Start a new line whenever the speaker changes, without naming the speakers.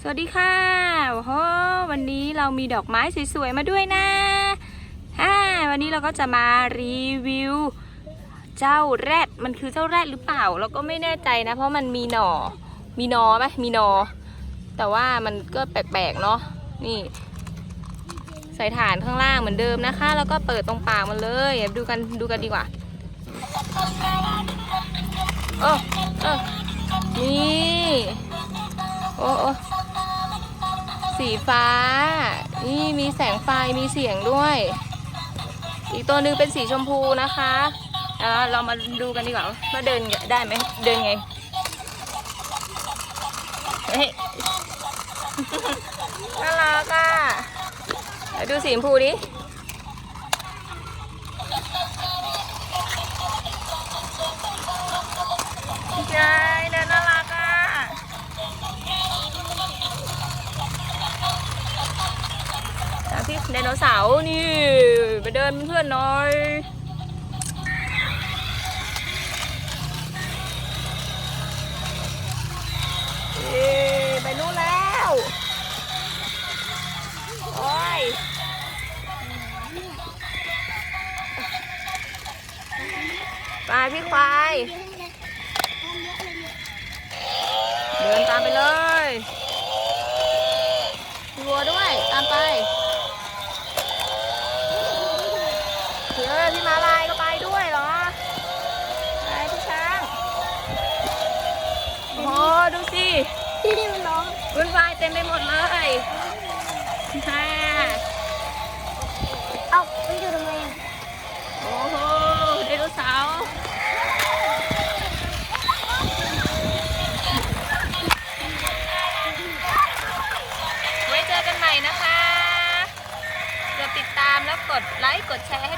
สวัสดีค่ะโอ้โหวันนี้เรามีดอกไม้สวยๆมาด้วยนะฮ่าวันนี้เราก็จะมารีวิว เจ้าแรดมันคือเจ้าแรดหรือเปล่า เราก็ไม่แน่ใจนะ เพราะมันมีหน่อมีหนอไหมมีหนอ แต่ว่ามันก็แปลกๆเนาะนี่ใส่ฐานข้างล่างเหมือนเดิมนะคะ แล้วก็เปิดตรงปากมันเลยดูกันดูกันดีกว่าโอ้เออนี่โอ้โอ้ สีฟ้า นี่มีแสงไฟมีเสียงด้วย อีกตัวหนึ่งเป็นสีชมพูนะคะอ่าเรามาดูกันดีกว่าว่าเดินได้ไหมเดินไงเฮ้ยน่ารักอะดูสีชมพูดิ จากที่ไดโนเสาร์นี่ ไปเดินเพื่อนหน่อยไปนู่นแล้วโอ้ยไปพี่ควาย เดินตามไปเลยวัวด้วย ตามไป
ที่นี่มันร้อง
วุ่นวายเต็มไปหมดเลยค่ะ
เอ้ามันอยู่ทำไมอะ
โอ้โหไดโนเสาร์ไว้เจอกันใหม่นะคะ กดติดตามแล้วกดไลค์ กดแชร์ให้ด้วยนะคะ